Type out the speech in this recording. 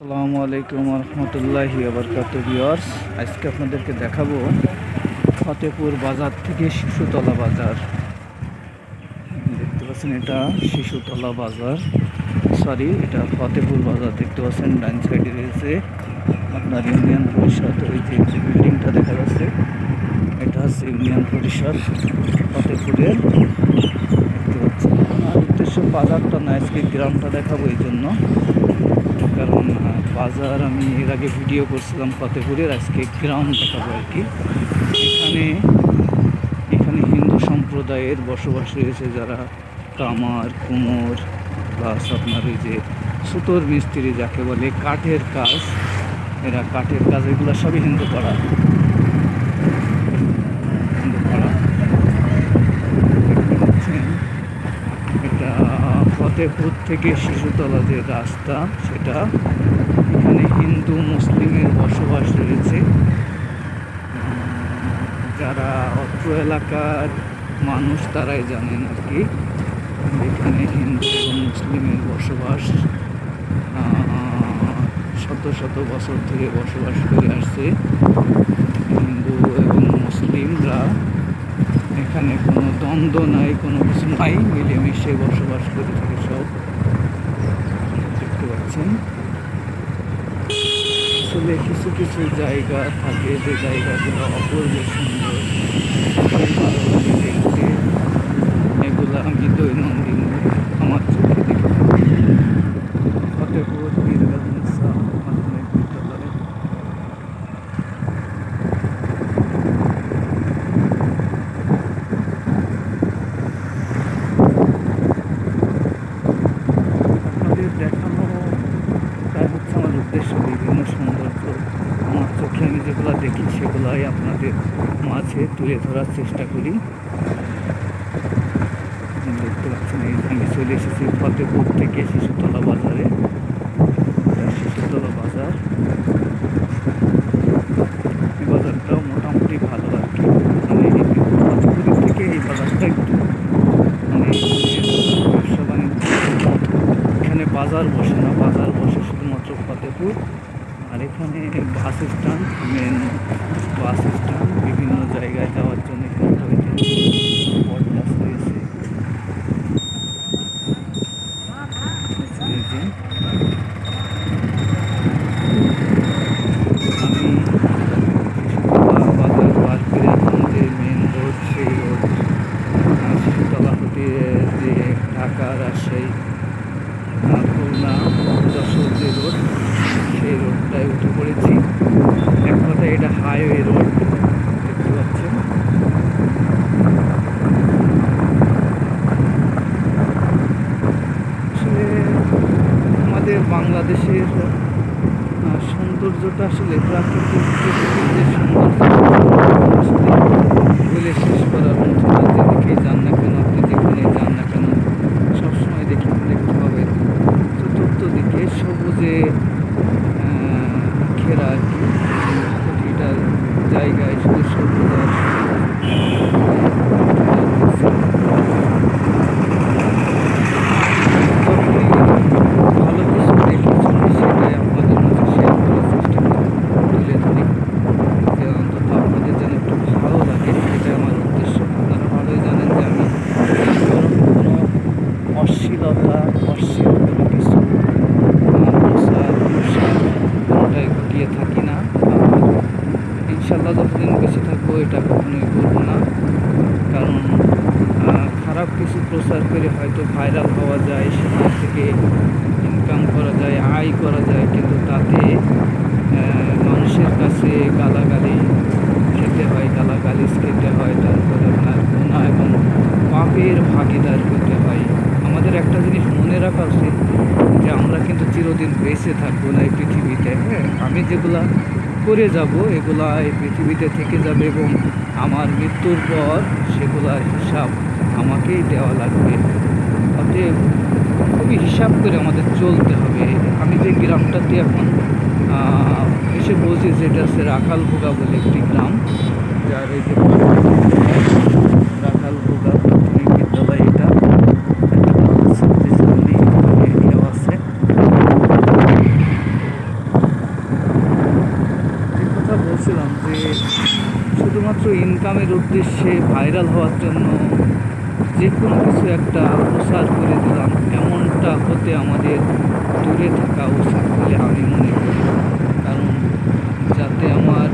আসসালামু আলাইকুম রহমতুল্লাহি আবরকাত আজকে আপনাদেরকে দেখাবো ফতেপুর বাজার থেকে শিশুতলা বাজার। দেখতে পাচ্ছেন এটা শিশুতলা বাজার। সরি এটা ফতেপুর বাজার। দেখতে পাচ্ছেন ডান সাইডে রয়েছে আপনার ইউনিয়ন পরিষদ। ওই যে বিল্ডিংটা দেখা যাচ্ছে, এটা হচ্ছে ইউনিয়ন পরিষদ ফতেপুরের দেখতে পাচ্ছেন। আমার উদ্দেশ্য বাজারটা না, আজকে গ্রামটা দেখাবো এই জন্য। কারণ বাজার আমি এর আগে ভিডিও করছিলাম ফতেপুরের, আজকে গ্রাম দেখাবো আর কি। এখানে এখানে হিন্দু সম্প্রদায়ের বসবাস রয়েছে যারা কামার, কুমোর, প্লাস আপনার ওই যে সুতোর মিস্ত্রি যাকে বলে কাঠের কাজ, এরা কাঠের কাজ, এগুলো সবই হিন্দু পাড়া হিন্দু পাড়া দেখতে পাচ্ছেন এটা ফতেপুর থেকে শিশুতলা যে রাস্তা, সেটা এখানে হিন্দু মুসলিমের বসবাস রয়েছে। যারা অত্র এলাকার মানুষ তারাই জানেন আর কি, এখানে হিন্দু এবং মুসলিমের বসবাস শত শত বছর থেকে বসবাস করে আসছে। হিন্দু এবং মুসলিমরা এখানে কোনো দ্বন্দ্ব নাই, কোনো কিছু নাই, মিলেমিশে বসবাস করে থাকে সব। দেখতে পাচ্ছেন? আসলে কিছু কিছু জায়গা থাকে, যে জায়গাগুলো অপূর্ব সুন্দর ভালো লাগে দেখতে এগুলো আমি দৈনন্দিন আমার চোখে দেখে থাকি ফতেপুর পীরগাছা মাধ্যমিক বিদ্যালয় আপনাদের দেখানো তাই হচ্ছে আমার উদ্দেশ্য বিভিন্ন সৌন্দর্য আমার চোখে আমি যেগুলো দেখি সেগুলাই আপনাদের মাঝে তুলে ধরার চেষ্টা করি। দেখতে পাচ্ছেন এই আমি চলে এসেছি ফতেপুর থেকে শিশুতলা বাজারে। শিশুতলা বাজার। এই বাজারটাও মোটামুটি ভালো আর কি। মানে ফতেপুরের থেকে এই বাজারটা একটু মানে ব্যবসা বাণিজ্য, এখানে বাজার বসে না বাজার বসে শুধুমাত্র ফতেপুর আর এখানে bus stand main bus stand বিভিন্ন জায়গায় যাওয়ার জন্য এখানে রয়েছে। ঢাকা, রাজশাহী খুলনা, যশোর যে রোড সেই রোডটায় উঠে পড়েছি। হাইওয়ে রোড দেখতে পাচ্ছেন আসলে আমাদের বাংলাদেশের সৌন্দর্যটা আসলে প্রাকৃতিক যে সৌন্দর্য বলে শেষ করার মতো না। যেদিকেই যান না কেন, আপনি যেখানে যান না কেন, সবসময় দেখে দেখতে পাবেন চতুর্থ দিকে সবুজে ঘেরা আর কি। জায়গায় শুধু সবুজ আর যখনই ভালো কিছু দেখি ছবি সেটাই আপনাদের মাঝে শেয়ার করার চেষ্টা করি তুলে ধরি যে অন্তত আপনাদের যেন একটু ভালো লাগে এটাই আমার উদ্দেশ্য আপনারা ভালোই জানেন যে আমি কোনো অশ্লীলতা অশ্লীল কোনো কিছু আহ, প্রচার প্রসার কোনোটাই ঘটিয়ে থাকি না আর ইনশাল্লাহ যতদিন বেঁচে থাকব এটা কখনোই করব না। কারণ খারাপ কিছু প্রচার করে হয়তো ভাইরাল হওয়া যায় সেখান থেকে ইনকাম করা যায়, আয় করা যায়, কিন্তু তাতে মানুষের কাছে গালাগালি খেতে হয় গালাগালিজ খেতে হয়, তারপরে আপনার গুণা এবং পাপের ভাগিদার হতে হয়। আমাদের একটা জিনিস মনে রাখা উচিত যে আমরা কিন্তু চিরদিন বেঁচে থাকব না এই পৃথিবীতে। হ্যাঁ আমি যেগুলা করে যাব, এগুলা এই পৃথিবীতে থেকে যাবে এবং আমার মৃত্যুর পর সেগুলার হিসাব আমাকেই দেওয়া লাগবে। অতএব খুবই হিসাব করে আমাদের চলতে হবে। আমি যে গ্রামটাতে এখন এসে বলছি যেটা হচ্ছে রাখালভোগা বলে একটি গ্রাম। যার এই যে রাখালভোগা ইসলামের উদ্দেশ্যে ভাইরাল হওয়ার জন্য যে কোনো কিছু একটা প্রসার করে দিলাম, এমনটা হতে আমাদের দূরে থাকা উচিত বলে আমি মনে করি। কারণ যাতে আমার